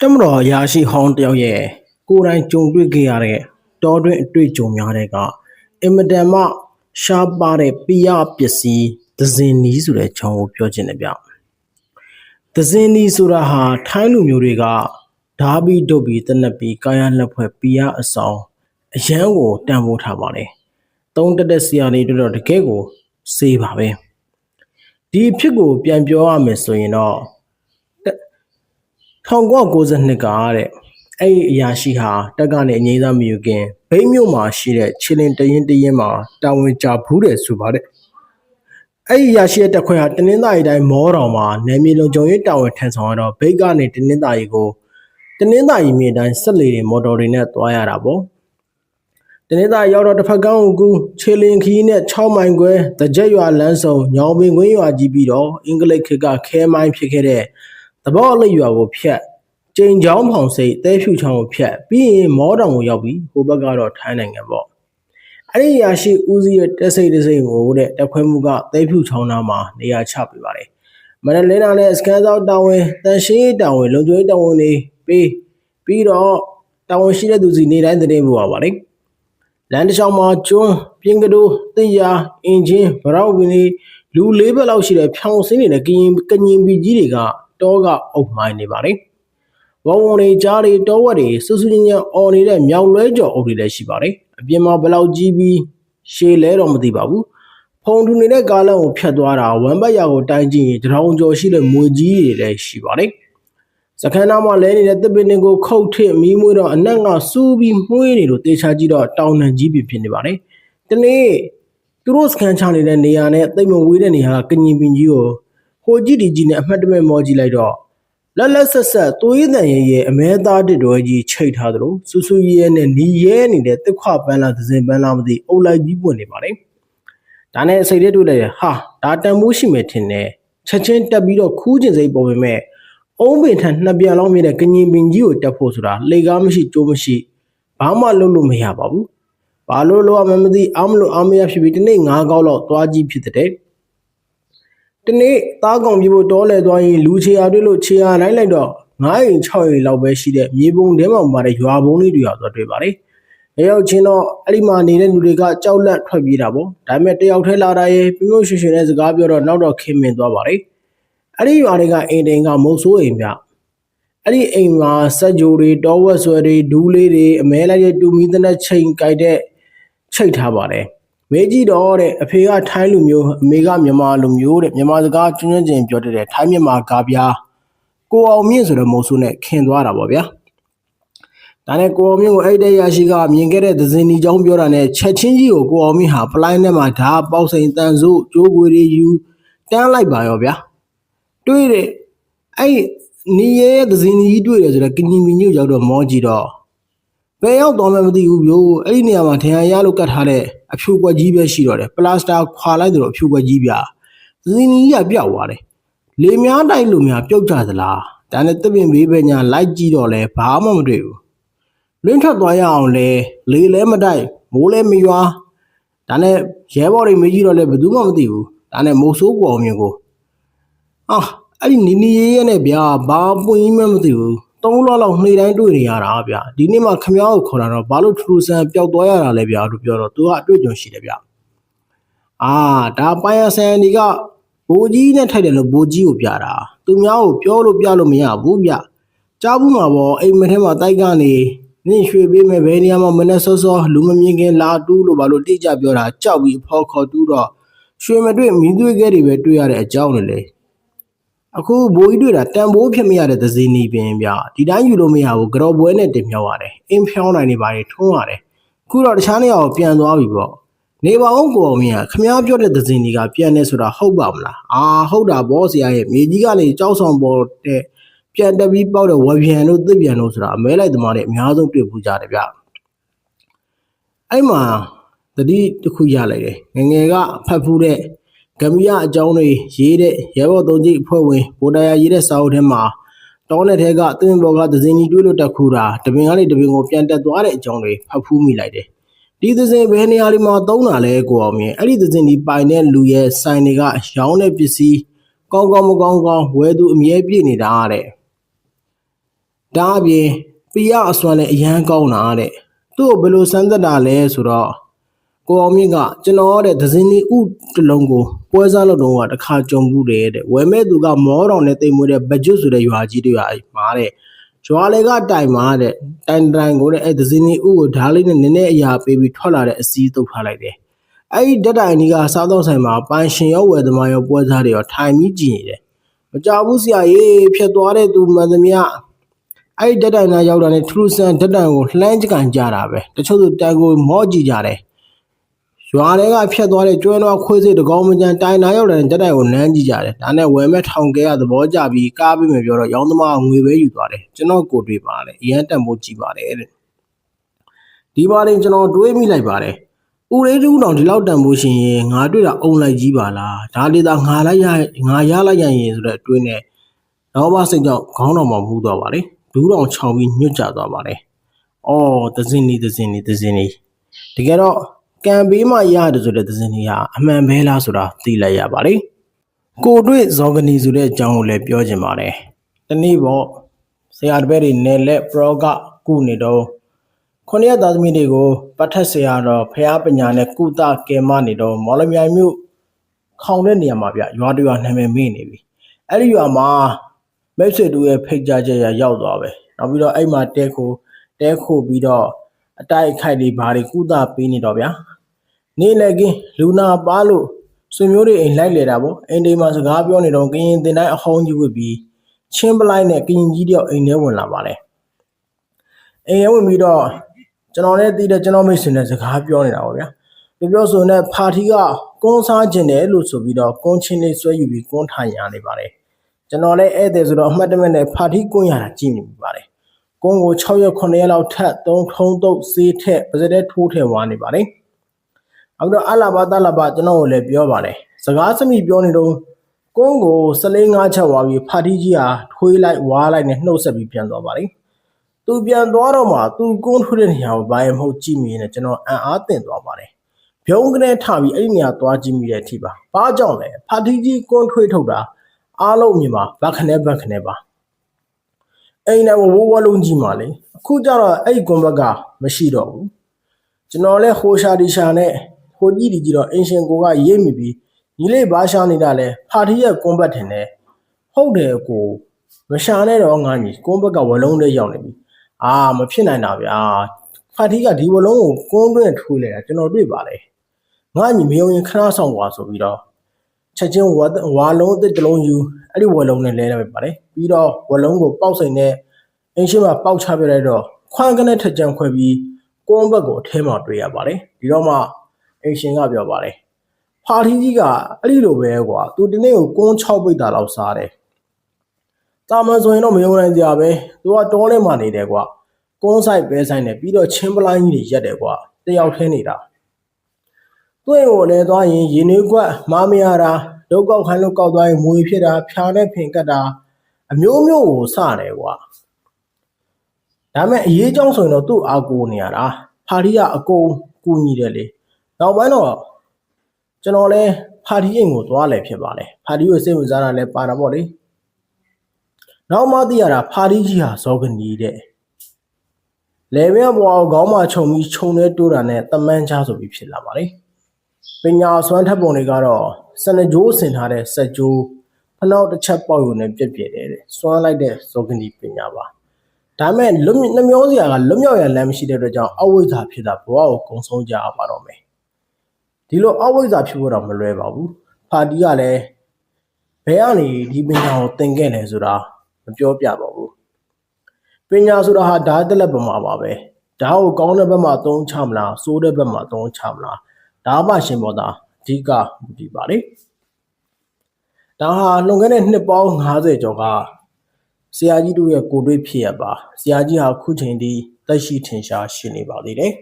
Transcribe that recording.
တမတော်အရာရှိဟောင်းတယောက်ရဲ့ကိုယ်တိုင်ကြုံတွေ့ခဲ့ရတဲ့တောတွင်းအတွေ့အကြုံများတဲ့ကအင်မတန်မှရှားပါတဲ့ပိယပစ္စည်းဒဇင်နီးဆိုတဲ့အကြောင်းကိုပြောချင်တယ်ဗျဒဇင်နီးဆိုတာဟာထိုင်းလူမျိုးတွေကဓာဘီဒုတ်ပြီးတနက်ပြီးကာယလက်ဖွဲ့ပိယအဆောင်အရန်ကိုတန်ဖိုးထားပါတယ်သုံးတက်တဲ့ဆရာလေးတို့တော့တကယ်ကိုစေးပါပဲဒီအဖြစ်ကိုပြန်ပြောရမယ်ဆိုရင်တော့ 1992ကတဲ့အဲ့ဒီအရာရှိဟာတက်ကနေအငိမ့်စားမယူခင်ဘိန်းမြို့မှာရှိတဲ့ချီလင်တရင်တရင်မှာတာဝန်ကြဘူးတယ်ဆိုပါတယ်အဲ့ဒီအရာရှိရဲ့တက်ခွဲဟာတနင်္သာရီတိုင်းမောတော်မှာနယ်မြေလုံခြုံရေးတာဝန်ထမ်းဆောင်ရတော့ဘိတ်ကနေတနင်္သာရီကိုတနင်္သာရီမြေတိုင်းဆက်လေတွေမော်တော်တွေနဲ့သွားရတာပေါ့တနင်္သာရီရောက်တော့တစ်ဖက်ကန်းကိုကူချီလင်ခီးနဲ့6မိုင်ခွဲတကြက်ရွာလမ်းစုံညောင်ပင်ကွင်းရွာကြီးပြီးတော့အင်္ဂလိပ်ခေတ်ကခဲမိုင်းဖြစ်ခဲ့တဲ့ သဘောအလိပ်ရွာကိုဖြတ်ကျိန်ချောင်းဖောင်စိတ်တဲဖြူချောင်းကိုဖြတ်ပြီးရင်မောတောင်ကိုရောက်ပြီးဟိုဘက်ကတော့ထိုင်းနိုင်ငံပေါ့အဲ့ဒီရာရှိဦးစီးရဲ့တက်စိတ်တစိတ်ကိုတဲ့တက်ခွဲမှုကတဲဖြူချောင်းသားမှာနေရာချပေးပါတယ်မနက်လင်းတာနဲ့စကန်ဆောက်တာဝန်တန်ရှင်းရေးတာဝန်လုံခြုံရေးတာဝန်တွေပြီးပြီးတော့တာဝန်ရှိတဲ့သူစီနေတိုင်းသတင်းပို့ပါပါလေလမ်းတစ်လျှောက်မှာကျွန်းပြင်းကတိုးတင်ရအင်ဂျင်ဗရောက်ဝင်လေးလူလေးဘက်လောက်ရှိတဲ့ဖြောင်စင်းနေတဲ့ကရင်ကညင်ပီကြီးတွေက တောကအုပ်မိုင်းနေပါလေဝုံဝုံတွေကြားတွေတောဝက်တွေဆူဆူညံ့ညံ့အော်နေတဲ့မြောက်လွဲကြော်အုပ်တွေလည်းရှိပါတယ်အပြင်မှာဘယ်လောက်ကြီးပြီးရှည်လဲတော့မသိပါဘူးဖုံထူနေတဲ့ကားလမ်းကိုဖြတ်သွားတာဝမ်ဘတ်ရာကိုတိုင်းကြည့်ရင်တရောင်ကျော်ရှိတဲ့မွေကြီးတွေလည်းရှိပါတယ်စခန်းသားမှာလဲနေတဲ့တစ်ပင်တွေကိုခုတ်ထစ်မီးမွေးတော့အနက်ကစူးပြီးမှုေးနေလို့တေချာကြည့်တော့တောင်နှံကြီးပြဖြစ်နေပါတယ်ဒီနေ့သူတို့စခန်းချနေတဲ့နေရာနဲ့တိတ်မဝေးတဲ့နေရာကကညင်ပင်ကြီးကို ဟိုကြည့်ဒီကြည့်နဲ့အမှတ်တမဲ့မောကြည့်လိုက်တော့လက်လက်ဆက်ဆက်သွေးတန်ရဲရဲအမဲသားတစ်တော်ကြီးချိတ်ထားသလိုစူးစူးရဲနဲ့နီရဲနေတဲ့တစ်ခွပန်းလာသစင်ပန်းလာမသိအုပ်လိုက်ကြီးပွင့်နေပါတယ်ဒါနဲ့စိတ်ထဲတွေ့လိုက်ရဟာဒါတန်မိုးရှိမယ်ထင်တယ်ချက်ချင်းတက်ပြီးတော့ခူးကျင်စိတ်ပေါ်ပေမဲ့အုံးပင်ထန်နှစ်ပြန်လောက်မြင့်တဲ့ကညင်ပင်ကြီးကိုတက်ဖို့ဆိုတာလေကားမရှိကြိုးမရှိဘာမှလုပ်လို့မရပါဘူးဘာလို့လို့မှမသိအားမလို့အားမရဖြစ်ပြီးဒီနေ့၅ကောက်လောက်သွားကြည့်ဖြစ်တဲ့ ဒီနေ့သားကောင်ပြေဖို့တောလဲသွားရင်လူချေရတွေ့လို့ချေရလိုက်လိုက်တော့9ရင်6ရင်လောက်ပဲရှိတဲ့မြေပုံထဲမှာပါတဲ့ရွာဘုံလေးတွေရောက်သွားတွေ့ပါလေ။အဲရောက်ချင်းတော့အဲ့ဒီမှာနေတဲ့လူတွေကကြောက်လန့်ထွက်ပြေးတာပေါ့။ဒါပေမဲ့တယောက်ထဲလာတာရဲ့ပြမျိုးရွှေရွှေနဲ့စကားပြောတော့နောက်တော့ခင်မင်သွားပါလေ။အဲ့ဒီရွာတွေကအိမ်တိန်ကမုတ်ဆိုးအိမ်ပြ။အဲ့ဒီအိမ်မှာစက်ကြိုတွေတောဝက်ဆွဲတွေဒူးလေးတွေအမဲလိုက်တဲ့တူမီတဲ့ချိန်ကြိုက်တဲ့ချိတ်ထားပါတယ်။ မေးကြည့်တော့တဲ့အဖေကထိုင်းလူမျိုးအမေကမြန်မာလူမျိုးတဲ့မြန်မာစကားကျွန်းကျွန်းကျင်ပြောတဲ့ထိုင်းမြန်မာကားပြားကိုအောင်မြင့်ဆိုတဲ့မုံဆိုးနဲ့ခင်သွားတာပေါ့ဗျာဒါနဲ့ကိုအောင်မြင့်ကိုအဲ့တဲ့ရရှိကမြင်ခဲ့တဲ့ဒဇင်နီချောင်းပြောတာနဲ့ချက်ချင်းကြီးကိုကိုအောင်မြင့်ဟာပလိုင်းထဲမှာဓာပေါက်စိန်တန်စုကျိုးကွေတွေယူတန်းလိုက်ပါရောဗျာတွေးတဲ့အဲ့နီးရဲ့ဒဇင်နီကြီးတွေ့တယ်ဆိုတော့ကင်ကြီးမီညို့ရောက်တော့မောကြည့်တော့ ဘယ်ရောက်တော့မှမသိဘူးဗျို့အဲ့ဒီနေရာမှာထင်ရရလို့ကတ်ထားတဲ့အဖြူကွက်ကြီးပဲရှိတော့တယ်ပလတ်စတာခွာလိုက်တယ်လို့အဖြူကွက်ကြီးပြဇင်းကြီးကပြောက်သွားတယ်လေများတိုက်လို့များပြုတ်ကြသလားဒါနဲ့တပင်ဘေးပဲညာလိုက်ကြည့်တော့လဲဘာမှမတွေ့ဘူးလွင့်ထွက်သွားရအောင်လဲလေလဲမတိုက်မိုးလဲမရွာဒါနဲ့ရဲဘော်တွေမေးကြည့်တော့လဲဘယ်သူမှမသိဘူးဒါနဲ့မိုးဆိုးကောအောင်မြင်ကိုအာအဲ့ဒီနီနီရဲရဲနဲ့ဗျာဘာပွင့်ကြီးမှမသိဘူး သုံးလောလောက်နှိမ့်တိုင်းတွေ့နေရတာဗျဒီနေ့မှခမောက်ကိုခေါ်တာတော့ဘာလို့ထူးဆန်းပျောက်သွားရတာလဲဗျလို့ပြောတော့သူကအတွေ့အကြုံရှိတယ်ဗျအာဒါပိုင်ရဆန်ဒီကဘိုးကြီးနဲ့ထိုက်တယ်လို့ဘိုးကြီးကိုပြတာသူများကိုပြောလို့ပြလို့မရဘူးဗျကြားဘူးမှာပေါ့အိမ်မထဲမှာတိုက်ကနေနင့်ရွှေပေးမဲ့ဘယ်နေရာမှာမနဲ့စောစောလူမမြင်ခင်လာတူးလို့ဘာလို့တိကျပြောတာကြောက်ပြီးဖော်ခေါ်တူးတော့ရွှေမတွေ့မီးသွေးခဲတွေပဲတွေ့ရတဲ့အကြောင်းလေ အခုဘိုးကြီးတွေ့တာတန်ဖိုးဖြစ်မရတဲ့သစည်းနီးပင်ဗျဒီတိုင်းယူလို့မရဘူးကြော်ပွဲနဲ့တင်မြောက်ရတယ်အင်းဖြောင်းနိုင်နေပါလေထုံးရတယ်ခုတော့တခြားနေရာကိုပြန်သွားပြီပေါ့နေပါအောင်ကိုအောင်မြင်ခမားပြောတဲ့သစည်းနီးကပြန်နေဆိုတာဟုတ်ပါမလားအာဟုတ်တာဘောဆရာရဲ့မြေကြီးကနေကြောက်ဆောင်ပေါ်တဲ့ပြန်တက်ပြီးပေါက်တဲ့ဝပြန်တို့သစ်ပြန်တို့ဆိုတာအမဲလိုက်သမားတွေအများဆုံးတွေ့ပူကြတယ်ဗျအဲ့မှာတတိတစ်ခုရလိုက်တယ်ငငယ်ကဖတ်ဖူးတဲ့ ဂမ်ဘီယာအကြောင်းတွေရေးတဲ့ရဲဘော်သုံးကြီးအဖွဲ့ဝင်ဗိုလ်တရားရေးတဲ့စာအုပ်ထဲမှာတောနဲ့ထဲကသင်ဘောကသစင်ကြီးတွေးလို့တက်ခူတာတပင်ကနေတပင်ကိုပြန်တက်သွားတဲ့အကြောင်းတွေဖတ်ဖူးမိလိုက်တယ်ဒီသစင်ဘယ်နေရာတွေမှာသုံးတာလဲကိုအောင်မြင်အဲ့ဒီသစင်ဒီပိုင်တဲ့လူရဲ့ဆိုင်တွေကရောင်းတဲ့ပစ္စည်းကောင်းကောင်းမကောင်းကောင်းဝယ်သူအမြဲပြည့်နေတာတဲ့ဒါအပြင်ပီရအစွမ်းလည်းအရန်ကောင်းတာတဲ့သူ့ကိုဘယ်လိုစမ်းသက်တာလဲဆိုတော့ ကိုအောင်မြင့်ကကျွန်တော်တဲ့ဒဇင်းနီဥတစ်လုံးကိုပွဲစားလုပ်တော့ကတစ်ခါကြုံဘူးတယ်တဲ့ဝယ်မဲ့သူကမောတော်နဲ့တိမ်မွေးတဲ့ဘကျွတ်ဆိုတဲ့ရွာကြီးတွေရွာမှာတဲ့ရွာလေကတိုင်မှာတဲ့တိုင်တိုင်ကိုတဲ့အဲဒဇင်းနီဥကိုဓားလေးနဲ့နည်းနည်းအရာပေးပြီးထွက်လာတဲ့အစည်းတုပ်ထားလိုက်တယ်အဲ့ဒီဓာတ်တိုင်ကြီးကစားတော့ဆိုင်မှာပန်ရှင်ရောဝယ်သမားရောပွဲစားတွေရောထိုင်ပြီးကြည့်နေတယ်မကြဘူးဆရာကြီးဖြစ်သွားတဲ့သူမှန်သမျှအဲ့ဒီဓာတ်တိုင်နာရောက်တာနဲ့ထရူဆန်ဓာတ်တိုင်ကိုလှမ်းကြကန်ကြတာပဲတချို့သူတိုင်ကိုမော့ကြည့်ကြတယ် ရွာတွေကဖြတ်သွားတဲ့ကျွဲတော်ခွေးစိတ်တကောင်းမကြမ်းတိုင်နာရောက်တဲ့ဓာတ်တိုင်ကိုနမ်းကြည့်ကြတယ်ဒါနဲ့ဝယ်မဲ့ထောင်ကဲရသဘောကျပြီးကားပေးမယ်ပြောတော့ရောင်းသမားကငွေပဲယူသွားတယ်ကျွန်တော်ကိုတွေ့ပါတယ်အရန်တန်ဖို့ကြည့်ပါတယ်တဲ့ဒီပါရင်ကျွန်တော်တွေးမိလိုက်ပါတယ်ဦးလေးတူတောင်ဒီလောက်တန်ဖို့ရှင်ရင်ငါတွေ့တာအုံလိုက်ကြီးပါလားဒါလေးသာငါလိုက်ရငါရလိုက်ရရင်ဆိုတဲ့အတွေးနဲ့တော့ဘာစိတ်ကြောင့်ခေါင်းတော်မှာမူးသွားပါလေဒူးတော်ချောင်ပြီးညွတ်ကြသွားပါတယ်အော်သစင်းနီသစင်းနီသစင်းနီတကယ်တော့ ကံပေးမှရတယ်ဆိုတဲ့သစင်းနီဟာအမှန်ပဲလားဆိုတာသိလိုက်ရပါတယ်ကိုတွေ့ဇော်ကနီဆိုတဲ့အကြောင်းကိုလည်းပြောချင်ပါတယ်တနေ့ပေါ့ဆရာတပည့်တွေနယ်လက်ပရောကကုနေတော့ခொနည်းသားသမီးတွေကိုပတ်ထက်ဆရာတော်ဖះပညာနဲ့ကုသကယ်မနေတော့မော်လမြိုင်မြို့ခေါင်တဲ့နေရာမှာဗျရွာတရွာနာမည်မေ့နေပြီအဲ့ဒီရွာမှာမိတ်ဆွေတူရဲ့ဖိတ်ကြားချက်ရရောက်သွားပဲနောက်ပြီးတော့အဲ့မှာတဲခိုတဲခိုပြီးတော့ အတိုက်အခိုက်တွေဘာတွေကုသပေးနေတော့ဗျာနေလည်းကင်းလူနာပါလို့ဆွေမျိုးတွေအိမ်လိုက်လေတာပေါ့အိမ်ဒီမှာစကားပြောနေတော့ကရင်တင်တိုင်းအဟောင်းကြီးဝစ်ပြီးချင်းပလိုက်နဲ့ကရင်ကြီးတယောက်အိမ်ထဲဝင်လာပါတယ်အိမ်ထဲဝင်ပြီးတော့ကျွန်တော်လည်းသိတဲ့ကျွန်တော်မိတ်ဆွေနဲ့စကားပြောနေတာပေါ့ဗျာပြောပြောဆိုနေဖာထီကကွန်းစားခြင်းတယ်လို့ဆိုပြီးတော့ကွန်းချင်းလေးဆွဲယူပြီးကွန်းထိုင်ရနေပါတယ်ကျွန်တော်လည်းဧည့်သည်ဆိုတော့အမှတ်တမဲ့နဲ့ဖာထီကွန်းရတာကြည့်နေပြီပါတယ် ကွန်းကို6ရက်9ရက်လောက်ထပ်3ထုံးတုပ်စေးထက်ပါစတဲ့ထိုးထည့်ဝါနေပါတယ်အခုတော့အလာဘာတလာဘာကျွန်တော်ကိုလည်းပြောပါတယ်စကားစမိပြောနေတော့ကွန်းကိုစလေးငါးချက်ဝါပြီးဖာထီကြီးဟာထွေးလိုက်ဝါလိုက်နဲ့နှုတ်ဆက်ပြီးပြန်သွားပါတယ်သူပြန်သွားတော့မှသူကွန်းထွေးတဲ့နေရာကိုဘာရင်မဟုတ်ကြည့်မိရင်ကျွန်တော်အံ့အားသင့်သွားပါတယ်ပြုံးကနေထပြီးအဲ့ဒီနေရာသွားကြည့်မိတဲ့အထိပါဘာကြောင့်လဲဖာထီကြီးကွန်းထွေးထုတ်တာအားလုံးမြင်ပါဘက်ခနဲ့ဘက်ခနဲ့ပါ အိမ်နဲ့ဝဝလုံးကြီးမှလေအခုကျတော့အဲ့ဒီကွန်ဘက်ကမရှိတော့ဘူးကျွန်တော်လဲဟိုရှာဒီရှာနဲ့ဟိုကြီးဒီကြီးတော့အင်ရှင်ကိုကရိပ်မိပြီးညီလေးဘာရှာနေတာလဲဖာထီရဲ့ကွန်ဘက်ထင်တယ်ဟုတ်တယ်ကိုမရှာနဲ့တော့ငါညီကွန်ဘက်ကဝလုံးလေးရောက်နေပြီအာမဖြစ်နိုင်တာဗျာဖာထီကဒီဝလုံးကိုကွန်းတွင်းထိုးလိုက်တာကျွန်တော်တွေ့ပါလေငါညီမယုံရင်ခဏဆောင်ကွာဆိုပြီးတော့ ချက်ချင်းဝါဝါလုံးအစ်တစ်လုံးယူအဲ့ဒီဝလုံးနဲ့လဲလိုက်ပါတယ်ပြီးတော့ဝလုံးကိုပေါက်စိန်နဲ့အင်းရှိမှာပေါက်ချပြလိုက်တော့ခွန်းကနေထက်ကြံခွဲပြီးကွန်းဘက်ကိုအထဲမှာတွေ့ရပါတယ်ဒီတော့မှအင်းရှင်ကပြောပါတယ်ဖာထီကြီးကအဲ့ဒီလိုပဲကွာသူဒီနေ့ကိုကွန်း6ပိတ်တာလောက်စားတယ်တာမန်ဆိုရင်တော့မယုံနိုင်ကြပဲသူကတောထဲမှာနေတယ်ကွာကွန်းဆိုင်ပဲဆိုင်နဲ့ပြီးတော့ချင်းပလိုင်းကြီးတွေရက်တယ်ကွာတယောက်ထဲနေတာ သူ့အိမ်ကိုလည်းသွားရင်ရင်နှွေးကွက်မာမရတာဒုက္ကောက်ခိုင်းလို့ကောက်သွားရင်မွေဖြစ်တာဖြာနဲ့ဖင်ကတ်တာအမျိုးမျိုးကိုစတယ်ကွာဒါမဲ့အရေးကြောင်းဆိုရင်တော့သူ့အာကိုနေရတာဖာရီကအကုန်ကူညီတယ်လေနောက်ပိုင်းတော့ကျွန်တော်လဲဖာတီအိမ်ကိုသွားလဲဖြစ်ပါလေဖာတီကိုစိတ်ဝင်စားတာလဲပါတာပေါ့လေနောက်မှသိရတာဖာတီကြီးဟာဇောကနီတဲ့လေဘဲဘွားကိုခေါင်းမှာခြုံပြီးခြုံနေတိုးတာနဲ့တမန်းချဆိုပြီးဖြစ်လာပါလေ ပညာစွမ်းထက်ပုံတွေကတော့စနကြိုးဆင်ထားတဲ့စက်ကြိုးဖလောက်တစ်ချက်ပေါက်ရုံနဲ့ပြက်ပြက်တယ်တဲ့စွမ်းလိုက်တဲ့ဇောကနီပညာပါဒါမဲ့လွတ်နှမျောစရာကလွတ်မြောက်ရလမ်းမရှိတဲ့အတွက်ကြောင့်အဝိဇ္ဇာဖြစ်တာဘဝကိုကုံဆုံးကြရပါတော့မယ်ဒီလိုအဝိဇ္ဇာဖြစ်ဖို့တော့မလွယ်ပါဘူးဖာတီကလည်းဘယ်ကနေဒီပညာကိုသင်ခဲ့လဲဆိုတာမပြောပြပါဘူးပညာဆိုတာဟာဓာတ်တလက်ပမာပါပဲဓာတ်ကိုကောင်းတဲ့ဘက်မှာသုံးချမလားဆိုးတဲ့ဘက်မှာသုံးချမလား ဒါမှရှင်ပေါ်တာအဓိကမူတည်ပါလေဒါဟာလွန်ခဲ့တဲ့နှစ်ပေါင်း90ကျော်ကဆရာကြီးတို့ရဲ့ကိုတွေ့ဖြစ်ရပါဆရာကြီးဟာခုချိန်ထိတက်ရှိထင်ရှားရှိနေပါသေးတယ်